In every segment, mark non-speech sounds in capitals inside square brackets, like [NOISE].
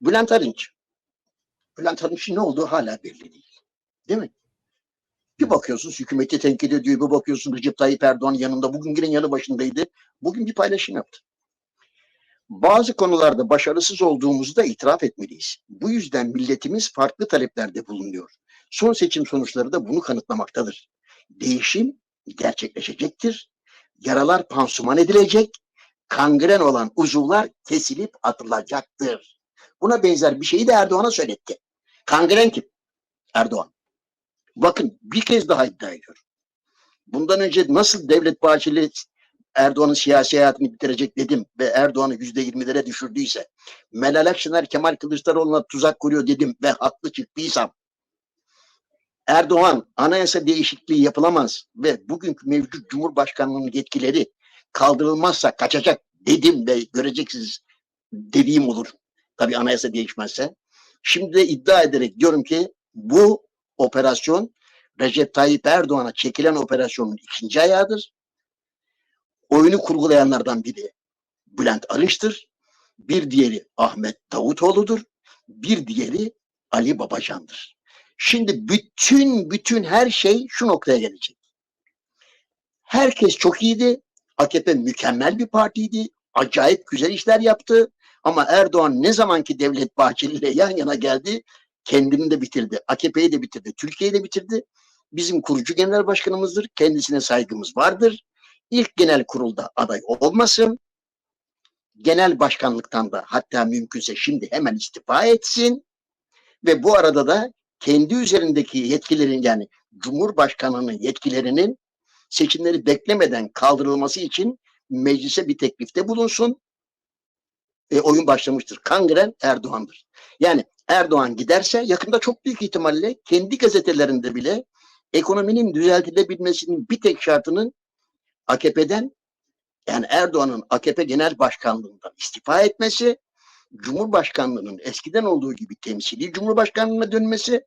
Bülent Arınç. Bülent Arınç'ın ne olduğu hala belli değil. Değil mi? Bir bakıyorsunuz hükümeti tenkit ediyor, bir bakıyorsunuz Recep Tayyip Erdoğan yanında. Bugün yine yanı başındaydı. Bugün bir paylaşım yaptı. Bazı konularda başarısız olduğumuzu da itiraf etmeliyiz. Bu yüzden milletimiz farklı taleplerde bulunuyor. Son seçim sonuçları da bunu kanıtlamaktadır. Değişim gerçekleşecektir. Yaralar pansuman edilecek. Kangren olan uzuvlar kesilip atılacaktır. Buna benzer bir şeyi de Erdoğan'a söyletti. Kangren kim? Erdoğan. Bakın bir kez daha iddia ediyorum. Bundan önce nasıl Devlet Bahçeli Erdoğan'ın siyasi hayatını bitirecek dedim ve Erdoğan'ı yüzde yirmilere düşürdüyse Meral Akşener Kemal Kılıçdaroğlu'na tuzak kuruyor dedim ve haklı çıktıysam Erdoğan anayasa değişikliği yapılamaz ve bugünkü mevcut Cumhurbaşkanlığının yetkileri kaldırılmazsa kaçacak dedim ve göreceksiniz dediğim olur. Tabii anayasa değişmezse. Şimdi de iddia ederek diyorum ki bu operasyon Recep Tayyip Erdoğan'a çekilen operasyonun ikinci ayağıdır. Oyunu kurgulayanlardan biri Bülent Arınç'tır. Bir diğeri Ahmet Davutoğlu'dur. Bir diğeri Ali Babacan'dır. Şimdi bütün bütün her şey şu noktaya gelecek. Herkes çok iyiydi. AKP mükemmel bir partiydi. Acayip güzel işler yaptı. Ama Erdoğan ne zamanki Devlet Bahçeli ile yan yana geldi kendini de bitirdi. AKP'yi de bitirdi. Türkiye'yi de bitirdi. Bizim kurucu genel başkanımızdır. Kendisine saygımız vardır. İlk genel kurulda aday olmasın. Genel başkanlıktan da hatta mümkünse şimdi hemen istifa etsin. Ve bu arada da kendi üzerindeki yetkilerin yani Cumhurbaşkanı'nın yetkilerinin seçimleri beklemeden kaldırılması için meclise bir teklifte bulunsun. E, oyun başlamıştır. Kangren Erdoğan'dır. Yani Erdoğan giderse yakında çok büyük ihtimalle kendi gazetelerinde bile ekonominin düzeltilebilmesinin bir tek şartının AKP'den yani Erdoğan'ın AKP Genel Başkanlığından istifa etmesi, Cumhurbaşkanlığının eskiden olduğu gibi temsili Cumhurbaşkanlığına dönmesi,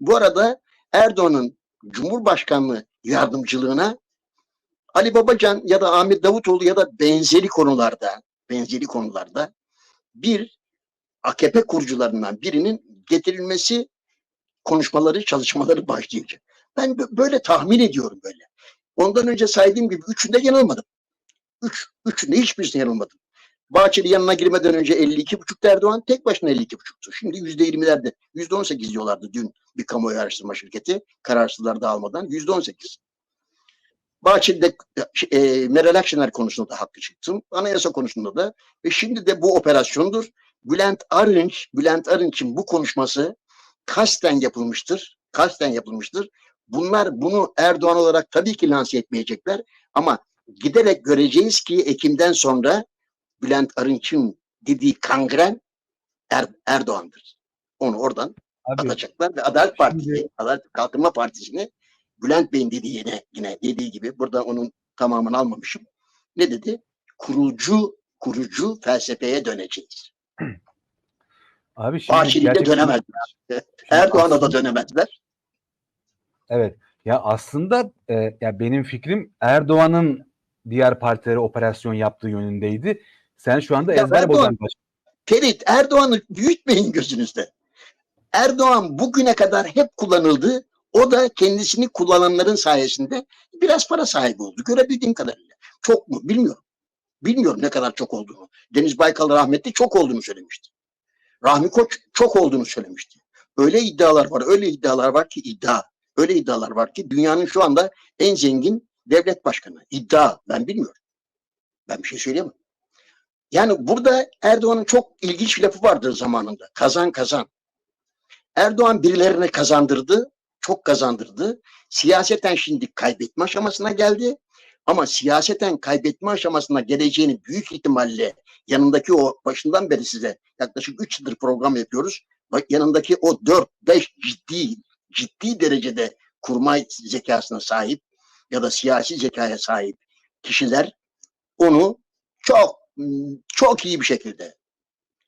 bu arada Erdoğan'ın Cumhurbaşkanlığı yardımcılığına Ali Babacan ya da Ahmet Davutoğlu ya da benzeri konularda benzeri konularda bir AKP kurucularından birinin getirilmesi konuşmaları, çalışmaları başlayacak. Ben böyle tahmin ediyorum böyle. Ondan önce saydığım gibi üçünde yanılmadım. Üç, üçünde hiçbirisinde yanılmadım. Bahçeli yanına girmeden önce 52,5 Erdoğan tek başına 52,5'tu. Şimdi %20'lerde, %18 diyorlardı dün bir kamuoyu araştırma şirketi. Kararsızlar da almadan %18. Bahçeli'de e, Meral Akşener konusunda da haklı çıktım. Anayasa konusunda da. Ve şimdi de bu operasyondur. Bülent Arınç, Bülent Arınç'ın bu konuşması kasten yapılmıştır. Kasten yapılmıştır. Bunlar bunu Erdoğan olarak tabii ki lanse etmeyecekler ama giderek göreceğiz ki Ekim'den sonra Bülent Arınç'ın dediği kangren er, Erdoğan'dır. Onu oradan Abi, atacaklar ve Adalet Partisi. Adalet Kalkınma Partisi'ni Bülent Bey'in dediği yine, yine dediği gibi burada onun tamamını almamışım. Ne dedi? Kurucu kurucu felsefeye döneceğiz. Abi şimdi Bahçeli'de gerçekten... dönemezler. [LAUGHS] Erdoğan'a da dönemezler. Evet. Ya aslında e, ya benim fikrim Erdoğan'ın diğer partilere operasyon yaptığı yönündeydi. Sen şu anda ya ezber bozan baş. Ferit Erdoğan'ı büyütmeyin gözünüzde. Erdoğan bugüne kadar hep kullanıldı. O da kendisini kullananların sayesinde biraz para sahibi oldu. Görebildiğim kadarıyla. Çok mu? Bilmiyorum. Bilmiyorum ne kadar çok olduğunu. Deniz Baykal rahmetli çok olduğunu söylemişti. Rahmi Koç çok olduğunu söylemişti. Öyle iddialar var, öyle iddialar var ki iddia. Öyle iddialar var ki dünyanın şu anda en zengin devlet başkanı. İddia. Ben bilmiyorum. Ben bir şey söyleyemem. Yani burada Erdoğan'ın çok ilginç bir lafı vardır zamanında. Kazan kazan. Erdoğan birilerine kazandırdı. Çok kazandırdı. Siyaseten şimdi kaybetme aşamasına geldi. Ama siyaseten kaybetme aşamasına geleceğini büyük ihtimalle yanındaki o başından beri size yaklaşık 3 yıldır program yapıyoruz. Yanındaki o 4-5 ciddi ciddi derecede kurmay zekasına sahip ya da siyasi zekaya sahip kişiler onu çok çok iyi bir şekilde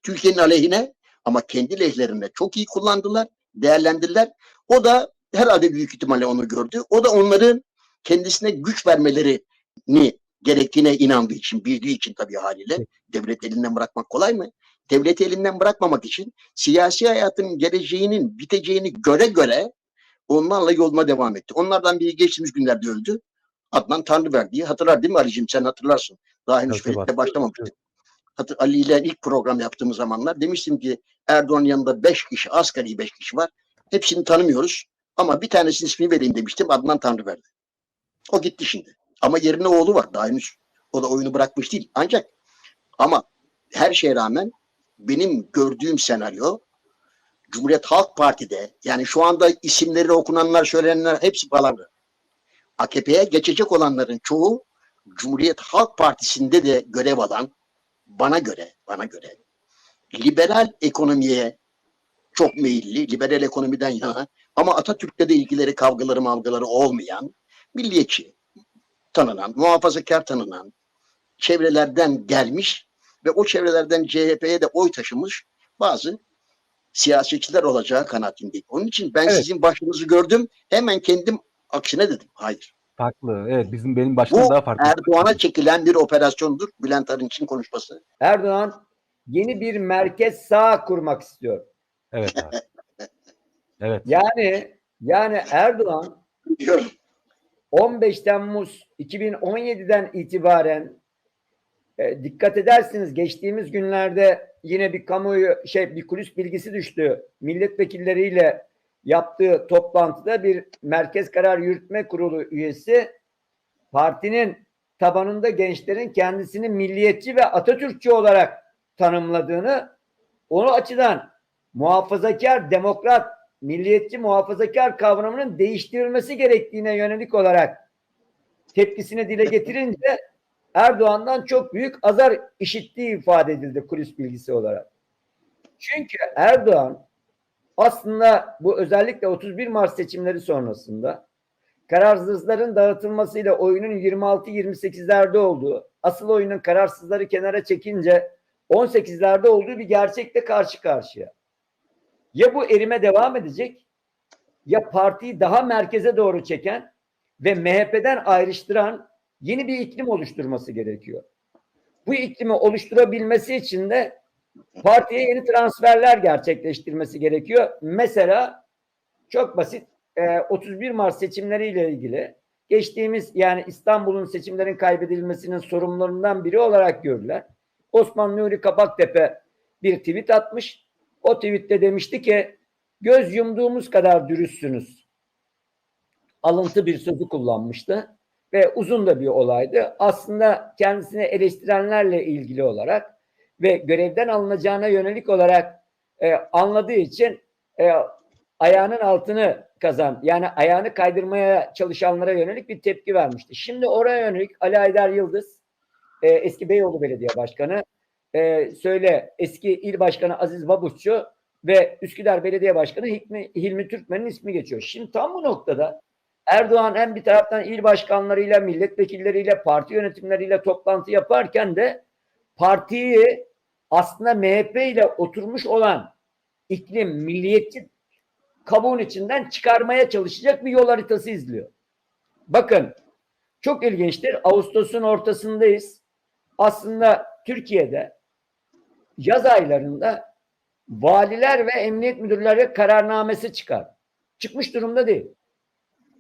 Türkiye'nin aleyhine ama kendi lehlerinde çok iyi kullandılar, değerlendirdiler. O da herhalde büyük ihtimalle onu gördü. O da onların kendisine güç vermelerini gerektiğine inandığı için, bildiği için tabii haliyle devlet elinden bırakmak kolay mı? devleti elinden bırakmamak için siyasi hayatın geleceğinin biteceğini göre göre onlarla yoluna devam etti. Onlardan biri geçtiğimiz günlerde öldü. Adnan Tanrıverdi'yi hatırlar değil mi Ali'cim sen hatırlarsın. Daha henüz. Ferit'le başlamamıştık. Hatır, Ali ile ilk program yaptığımız zamanlar demiştim ki Erdoğan'ın yanında beş kişi, asgari beş kişi var. Hepsini tanımıyoruz. Ama bir tanesinin ismini vereyim demiştim. Adnan Tanrıverdi. O gitti şimdi. Ama yerine oğlu var daha henüz. O da oyunu bırakmış değil. Ancak ama her şeye rağmen benim gördüğüm senaryo Cumhuriyet Halk Parti'de yani şu anda isimleri okunanlar söylenenler hepsi palavra. AKP'ye geçecek olanların çoğu Cumhuriyet Halk Partisi'nde de görev alan bana göre bana göre liberal ekonomiye çok meyilli, liberal ekonomiden yana ama Atatürk'le de ilgileri, kavgaları, mavgaları olmayan, milliyetçi tanınan, muhafazakar tanınan çevrelerden gelmiş ve o çevrelerden CHP'ye de oy taşımış bazı siyasetçiler olacağı kanaatindeyim. Onun için ben Evet. sizin başınızı gördüm, hemen kendim aksine dedim. Hayır. Farklı. Evet bizim benim Bu daha farklı. Erdoğan'a çekilen bir operasyondur. Bülent Arınç'ın konuşması. Erdoğan yeni bir merkez sağ kurmak istiyor. Evet abi. [LAUGHS] Evet. Yani yani Erdoğan Diyorum. 15 Temmuz 2017'den itibaren e, dikkat edersiniz geçtiğimiz günlerde yine bir kamuoyu şey bir kulis bilgisi düştü. Milletvekilleriyle yaptığı toplantıda bir Merkez Karar Yürütme Kurulu üyesi partinin tabanında gençlerin kendisini milliyetçi ve Atatürkçü olarak tanımladığını onu açıdan muhafazakar, demokrat, milliyetçi muhafazakar kavramının değiştirilmesi gerektiğine yönelik olarak tepkisini dile getirince Erdoğan'dan çok büyük azar işittiği ifade edildi kulis bilgisi olarak. Çünkü Erdoğan aslında bu özellikle 31 Mart seçimleri sonrasında kararsızların dağıtılmasıyla oyunun 26-28'lerde olduğu, asıl oyunun kararsızları kenara çekince 18'lerde olduğu bir gerçekle karşı karşıya. Ya bu erime devam edecek ya partiyi daha merkeze doğru çeken ve MHP'den ayrıştıran yeni bir iklim oluşturması gerekiyor. Bu iklimi oluşturabilmesi için de partiye yeni transferler gerçekleştirmesi gerekiyor. Mesela çok basit e, 31 Mart seçimleriyle ilgili geçtiğimiz yani İstanbul'un seçimlerin kaybedilmesinin sorumlularından biri olarak görülen Osman Nuri Kapaktepe bir tweet atmış. O tweette demişti ki göz yumduğumuz kadar dürüstsünüz. Alıntı bir sözü kullanmıştı ve uzun da bir olaydı. Aslında kendisini eleştirenlerle ilgili olarak ve görevden alınacağına yönelik olarak e, anladığı için e, ayağının altını kazan yani ayağını kaydırmaya çalışanlara yönelik bir tepki vermişti. Şimdi oraya yönelik Ali Aydar Yıldız e, eski Beyoğlu Belediye Başkanı e, söyle eski il başkanı Aziz Babuşçu ve Üsküdar Belediye Başkanı Hikmi, Hilmi Türkmen'in ismi geçiyor. Şimdi tam bu noktada Erdoğan hem bir taraftan il başkanlarıyla, milletvekilleriyle, parti yönetimleriyle toplantı yaparken de partiyi aslında MHP ile oturmuş olan iklim, milliyetçi kabuğun içinden çıkarmaya çalışacak bir yol haritası izliyor. Bakın çok ilginçtir. Ağustos'un ortasındayız. Aslında Türkiye'de yaz aylarında valiler ve emniyet müdürleri kararnamesi çıkar. Çıkmış durumda değil.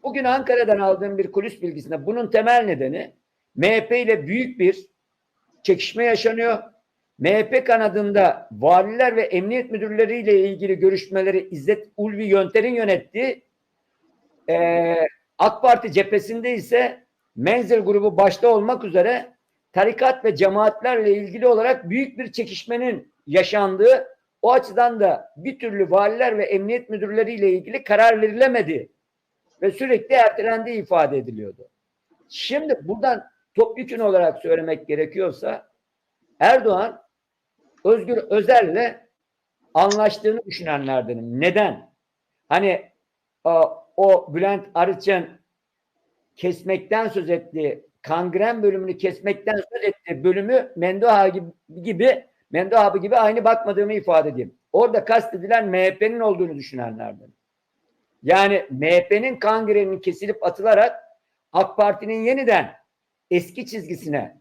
Bugün Ankara'dan aldığım bir kulis bilgisinde bunun temel nedeni MHP ile büyük bir çekişme yaşanıyor. MHP kanadında valiler ve emniyet müdürleriyle ilgili görüşmeleri İzzet Ulvi Yönter'in yönettiği e, AK Parti cephesinde ise Menzil grubu başta olmak üzere tarikat ve cemaatlerle ilgili olarak büyük bir çekişmenin yaşandığı o açıdan da bir türlü valiler ve emniyet müdürleriyle ilgili karar verilemedi ve sürekli ertelendiği ifade ediliyordu. Şimdi buradan topyekun olarak söylemek gerekiyorsa Erdoğan Özgür Özel'le anlaştığını düşünenlerdenim. Neden? Hani o, Bülent Arıç'ın kesmekten söz ettiği kangren bölümünü kesmekten söz ettiği bölümü Mendoha gibi, gibi Mendoha gibi aynı bakmadığımı ifade edeyim. Orada kastedilen MHP'nin olduğunu düşünenlerden. Yani MHP'nin kangreninin kesilip atılarak AK Parti'nin yeniden eski çizgisine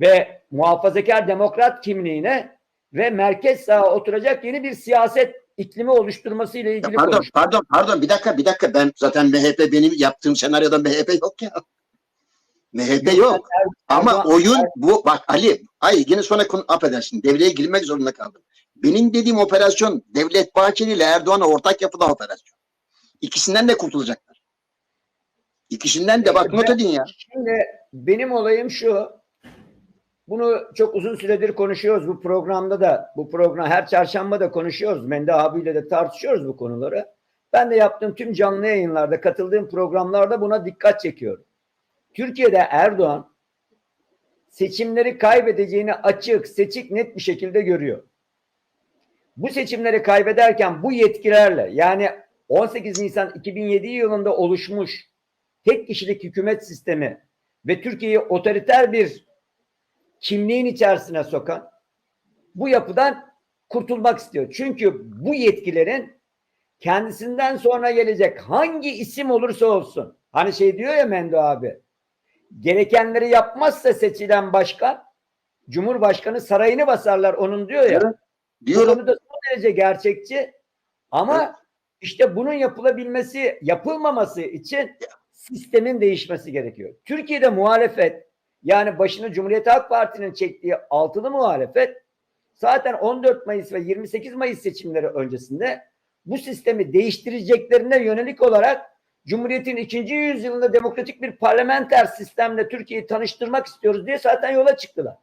ve muhafazakar demokrat kimliğine ve merkez sağa oturacak yeni bir siyaset iklimi oluşturması ile Ya ilgili pardon, konuşuyor. pardon, pardon. Bir dakika, bir dakika. Ben zaten MHP benim yaptığım senaryoda MHP yok ya. MHP yok. Ama oyun bu. Bak Ali, ay yine sonra konu affedersin. Devreye girmek zorunda kaldım. Benim dediğim operasyon Devlet Bahçeli ile Erdoğan'a ortak yapılan operasyon. İkisinden de kurtulacaklar. İkisinden de bak not edin ya. Şimdi benim olayım şu. Bunu çok uzun süredir konuşuyoruz bu programda da. Bu program her çarşamba da konuşuyoruz. Mende abiyle de tartışıyoruz bu konuları. Ben de yaptığım tüm canlı yayınlarda, katıldığım programlarda buna dikkat çekiyorum. Türkiye'de Erdoğan seçimleri kaybedeceğini açık, seçik, net bir şekilde görüyor. Bu seçimleri kaybederken bu yetkilerle yani 18 Nisan 2007 yılında oluşmuş tek kişilik hükümet sistemi ve Türkiye'yi otoriter bir kimliğin içerisine sokan bu yapıdan kurtulmak istiyor. Çünkü bu yetkilerin kendisinden sonra gelecek hangi isim olursa olsun hani şey diyor ya Mendo abi gerekenleri yapmazsa seçilen başkan Cumhurbaşkanı sarayını basarlar onun diyor ya. Evet, Bu Diyorum. konuda son derece gerçekçi ama Evet. işte bunun yapılabilmesi, yapılmaması için sistemin değişmesi gerekiyor. Türkiye'de muhalefet yani başını Cumhuriyet Halk Parti'nin çektiği altılı muhalefet zaten 14 Mayıs ve 28 Mayıs seçimleri öncesinde bu sistemi değiştireceklerine yönelik olarak Cumhuriyet'in ikinci yüzyılında demokratik bir parlamenter sistemle Türkiye'yi tanıştırmak istiyoruz diye zaten yola çıktılar.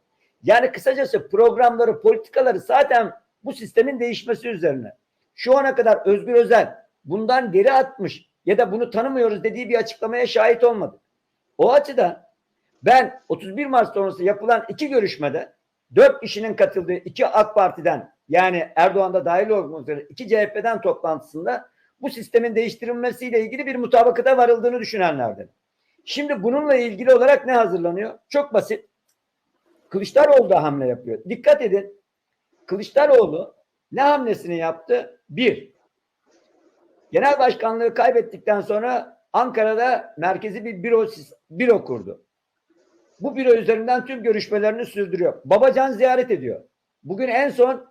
Yani kısacası programları, politikaları zaten bu sistemin değişmesi üzerine. Şu ana kadar Özgür Özel bundan geri atmış ya da bunu tanımıyoruz dediği bir açıklamaya şahit olmadı. O açıdan ben 31 Mart sonrası yapılan iki görüşmede dört kişinin katıldığı iki AK Parti'den yani Erdoğan'da dahil olmak üzere iki CHP'den toplantısında bu sistemin değiştirilmesiyle ilgili bir mutabakata varıldığını düşünenlerden. Şimdi bununla ilgili olarak ne hazırlanıyor? Çok basit. Kılıçdaroğlu da hamle yapıyor. Dikkat edin. Kılıçdaroğlu ne hamlesini yaptı? Bir, genel başkanlığı kaybettikten sonra Ankara'da merkezi bir büro, büro kurdu. Bu büro üzerinden tüm görüşmelerini sürdürüyor. Babacan ziyaret ediyor. Bugün en son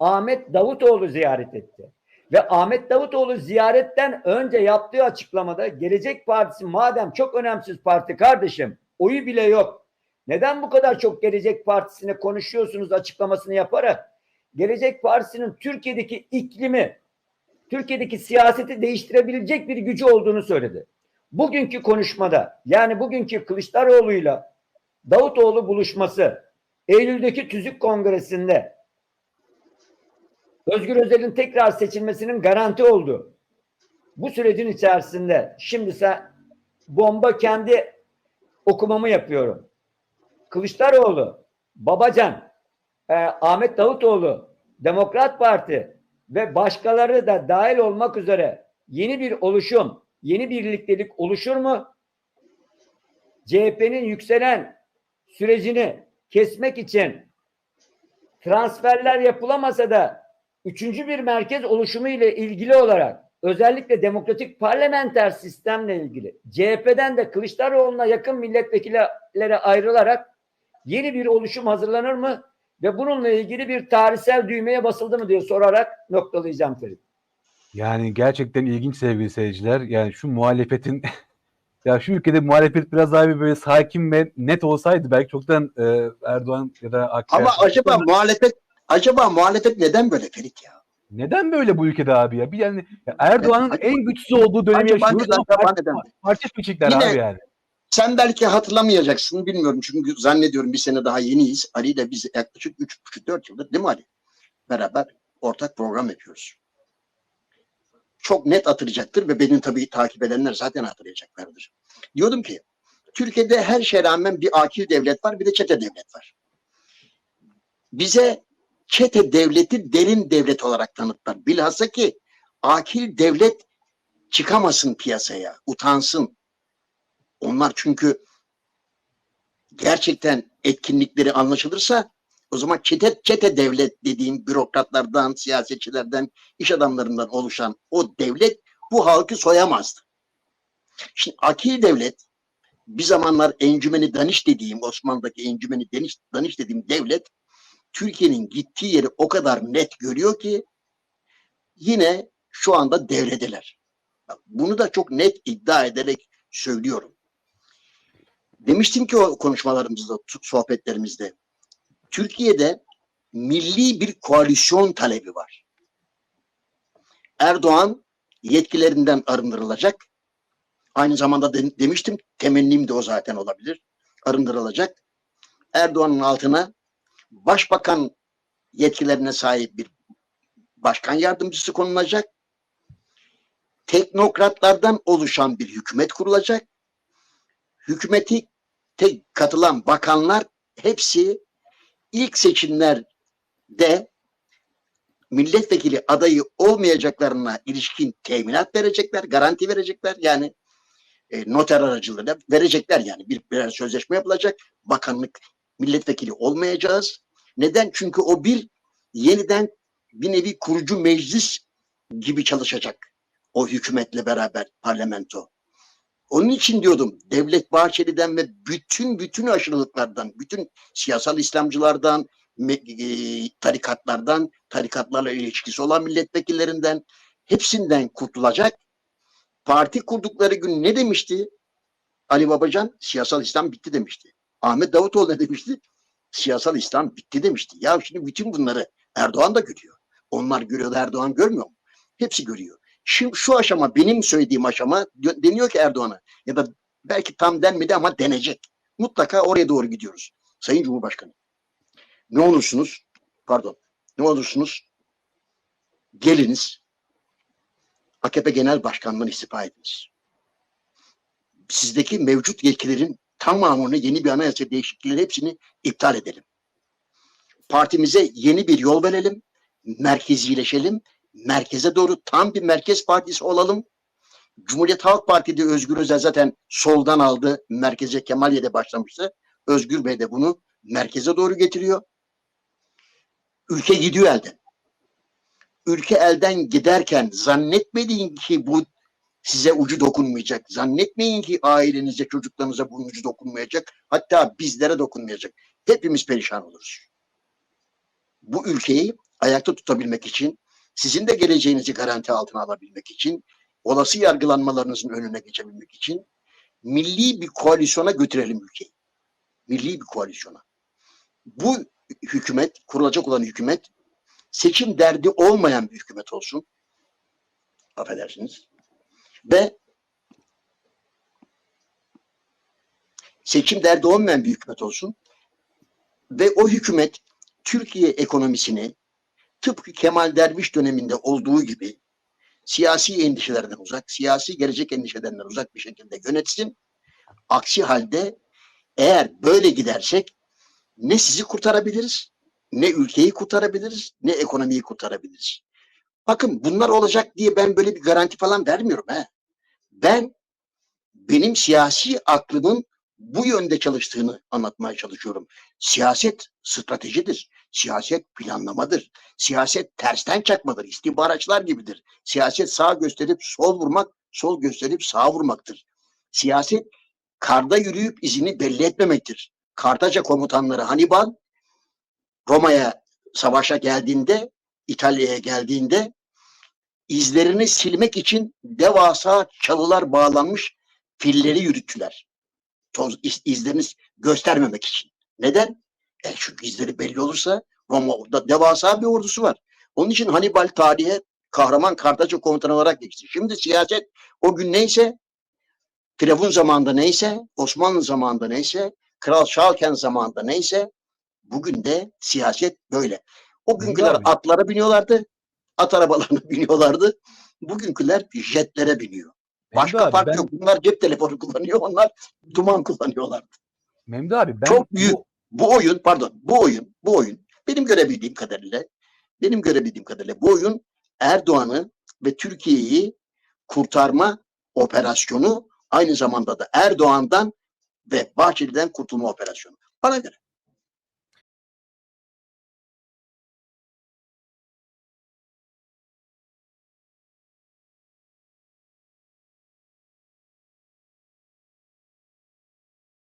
Ahmet Davutoğlu ziyaret etti. Ve Ahmet Davutoğlu ziyaretten önce yaptığı açıklamada Gelecek Partisi madem çok önemsiz parti kardeşim oyu bile yok. Neden bu kadar çok Gelecek Partisi'ne konuşuyorsunuz açıklamasını yaparak Gelecek Partisi'nin Türkiye'deki iklimi, Türkiye'deki siyaseti değiştirebilecek bir gücü olduğunu söyledi. Bugünkü konuşmada yani bugünkü Kılıçdaroğlu'yla Davutoğlu buluşması Eylül'deki Tüzük Kongresi'nde Özgür Özel'in tekrar seçilmesinin garanti olduğu bu sürecin içerisinde şimdi sen bomba kendi okumamı yapıyorum. Kılıçdaroğlu, Babacan, e, Ahmet Davutoğlu, Demokrat Parti ve başkaları da dahil olmak üzere yeni bir oluşum, yeni birliktelik oluşur mu? CHP'nin yükselen sürecini kesmek için transferler yapılamasa da üçüncü bir merkez oluşumu ile ilgili olarak özellikle demokratik parlamenter sistemle ilgili CHP'den de Kılıçdaroğlu'na yakın milletvekillere ayrılarak yeni bir oluşum hazırlanır mı? Ve bununla ilgili bir tarihsel düğmeye basıldı mı diye sorarak noktalayacağım Ferit. Yani gerçekten ilginç sevgili seyirciler. Yani şu muhalefetin [LAUGHS] ya şu ülkede muhalefet biraz daha bir böyle sakin ve net olsaydı belki çoktan e, Erdoğan ya da AK Ama acaba muhalefet acaba muhalefet neden böyle Ferit ya? neden böyle bu ülkede abi ya? Bir yani ya Erdoğan'ın Evet, en güçsüz olduğu dönemi yaşıyoruz seçecekler Yine- abi yani. Sen belki hatırlamayacaksın bilmiyorum çünkü zannediyorum bir sene daha yeniyiz. Ali ile biz yaklaşık 3,5-4 yıldır değil mi Ali? Beraber ortak program yapıyoruz. Çok net hatırlayacaktır ve benim tabii takip edenler zaten hatırlayacaklardır. Diyordum ki Türkiye'de her şeye rağmen bir akil devlet var bir de çete devlet var. Bize çete devleti derin devlet olarak tanıttılar. Bilhassa ki akil devlet çıkamasın piyasaya, utansın. Onlar çünkü gerçekten etkinlikleri anlaşılırsa o zaman çete, çete devlet dediğim bürokratlardan, siyasetçilerden, iş adamlarından oluşan o devlet bu halkı soyamazdı. Şimdi akil devlet bir zamanlar encümeni danış dediğim Osmanlı'daki encümeni danış, danış dediğim devlet Türkiye'nin gittiği yeri o kadar net görüyor ki yine şu anda devredeler. Bunu da çok net iddia ederek söylüyorum. Demiştim ki o konuşmalarımızda, sohbetlerimizde. Türkiye'de milli bir koalisyon talebi var. Erdoğan yetkilerinden arındırılacak. Aynı zamanda de- demiştim temennim de o zaten olabilir. Arındırılacak. Erdoğan'ın altına başbakan yetkilerine sahip bir başkan yardımcısı konulacak. Teknokratlardan oluşan bir hükümet kurulacak. Hükümeti tek katılan bakanlar hepsi ilk seçimlerde milletvekili adayı olmayacaklarına ilişkin teminat verecekler, garanti verecekler. Yani e, noter aracılığıyla verecekler yani bir birer sözleşme yapılacak. Bakanlık milletvekili olmayacağız. Neden? Çünkü o bir yeniden bir nevi kurucu meclis gibi çalışacak. O hükümetle beraber parlamento. Onun için diyordum Devlet Bahçeli'den ve bütün bütün aşırılıklardan, bütün siyasal İslamcılardan, e, tarikatlardan, tarikatlarla ilişkisi olan milletvekillerinden hepsinden kurtulacak. Parti kurdukları gün ne demişti? Ali Babacan siyasal İslam bitti demişti. Ahmet Davutoğlu ne demişti? Siyasal İslam bitti demişti. Ya şimdi bütün bunları Erdoğan da görüyor. Onlar görüyor da Erdoğan görmüyor mu? Hepsi görüyor. Şimdi şu aşama benim söylediğim aşama deniyor ki Erdoğan'a ya da belki tam denmedi ama denecek. Mutlaka oraya doğru gidiyoruz. Sayın Cumhurbaşkanı. Ne olursunuz pardon ne olursunuz geliniz AKP Genel Başkanlığı'nı istifa ediniz. Sizdeki mevcut yetkilerin tamamını yeni bir anayasa değişikliğiyle hepsini iptal edelim. Partimize yeni bir yol verelim. Merkezileşelim. Merkeze doğru tam bir merkez partisi olalım. Cumhuriyet Halk Parti'de Özgür Özel zaten soldan aldı. Merkeze Kemalye'de başlamıştı. Özgür Bey de bunu merkeze doğru getiriyor. Ülke gidiyor elden. Ülke elden giderken zannetmeyin ki bu size ucu dokunmayacak. Zannetmeyin ki ailenize, çocuklarınıza bunun ucu dokunmayacak. Hatta bizlere dokunmayacak. Hepimiz perişan oluruz. Bu ülkeyi ayakta tutabilmek için, sizin de geleceğinizi garanti altına alabilmek için, olası yargılanmalarınızın önüne geçebilmek için milli bir koalisyona götürelim ülkeyi. Milli bir koalisyona. Bu hükümet, kurulacak olan hükümet seçim derdi olmayan bir hükümet olsun. Affedersiniz. Ve seçim derdi olmayan bir hükümet olsun. Ve o hükümet Türkiye ekonomisini tıpkı Kemal Derviş döneminde olduğu gibi siyasi endişelerden uzak, siyasi gelecek endişelerinden uzak bir şekilde yönetsin. Aksi halde eğer böyle gidersek ne sizi kurtarabiliriz, ne ülkeyi kurtarabiliriz, ne ekonomiyi kurtarabiliriz. Bakın bunlar olacak diye ben böyle bir garanti falan vermiyorum. He. Ben benim siyasi aklımın bu yönde çalıştığını anlatmaya çalışıyorum. Siyaset stratejidir. Siyaset planlamadır. Siyaset tersten çakmadır. İstihbaratçılar gibidir. Siyaset sağ gösterip sol vurmak, sol gösterip sağ vurmaktır. Siyaset karda yürüyüp izini belli etmemektir. Kartaca komutanları Hannibal Roma'ya savaşa geldiğinde, İtalya'ya geldiğinde izlerini silmek için devasa çalılar bağlanmış filleri yürüttüler. Toz, iz, izlerini göstermemek için. Neden? E çünkü izleri belli olursa Roma'da devasa bir ordusu var. Onun için Hannibal tarihe kahraman Kartaca komutanı olarak geçti. Şimdi siyaset o gün neyse Firavun zamanında neyse, Osmanlı zamanında neyse, Kral Şalken zamanında neyse bugün de siyaset böyle. O günküler atlara biniyorlardı, at arabalarına [LAUGHS] biniyorlardı. Bugünküler jetlere biniyor. Başka Memdu abi, fark ben, yok. Bunlar cep telefonu [LAUGHS] kullanıyor, onlar duman kullanıyorlar. Memdu abi ben Çok büyük. bu- Bu oyun, pardon, bu oyun, bu oyun benim görebildiğim kadarıyla, benim görebildiğim kadarıyla bu oyun Erdoğan'ı ve Türkiye'yi kurtarma operasyonu aynı zamanda da Erdoğan'dan ve Bahçeli'den kurtulma operasyonu. Bana göre.